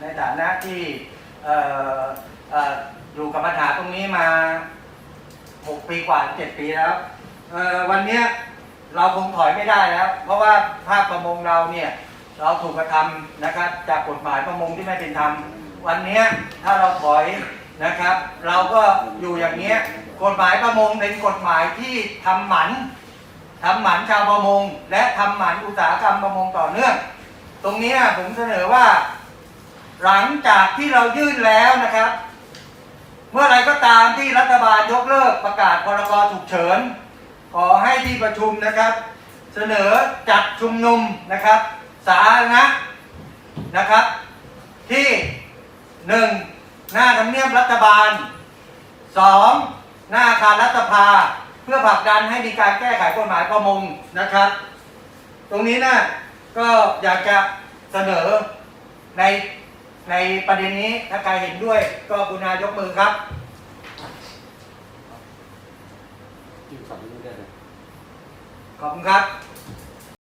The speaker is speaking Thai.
ในฐานะที่อยู่กับปัญหาตรงนี้มา 6 ปีกว่า 7 ปีแล้ววันนี้เราคงถอยไม่ได้แล้ว เพราะว่าภาคประมงเราเนี่ยเราถูกกระทำนะครับจากกฎหมายประมงที่ไม่เป็นธรรมวันนี้ถ้าเราถอยนะครับ เราก็อยู่อย่างเนี้ยกฎหมายประมงเป็นกฎหมายที่ทำหมันทำหมันชาวประมง และทำหมันอุตสาหกรรมประมงต่อเนื่อง ตรงนี้ผมเสนอว่า หลังจากที่เรายื่นแล้วนะครับ เมื่อไรก็ตามที่รัฐบาลยกเลิกประกาศพรกฉุกเฉิน ขอให้ที่ประชุมนะครับ เสนอจัดชุมนุมนะครับ สาธารณะนะครับ ที่หนึ่งหน้าทำเนียบรัฐบาลสองหน้าอาคารรัฐสภา เพื่อผลักดันให้มีการแก้ไขกฎหมายประมงนะครับ ตรงนี้นะก็อยากจะเสนอใน ในประเด็นนี้ถ้าใครเห็นด้วยก็กรุณายกมือครับยื่นฝั่งนี้ได้เลยขอบคุณครับ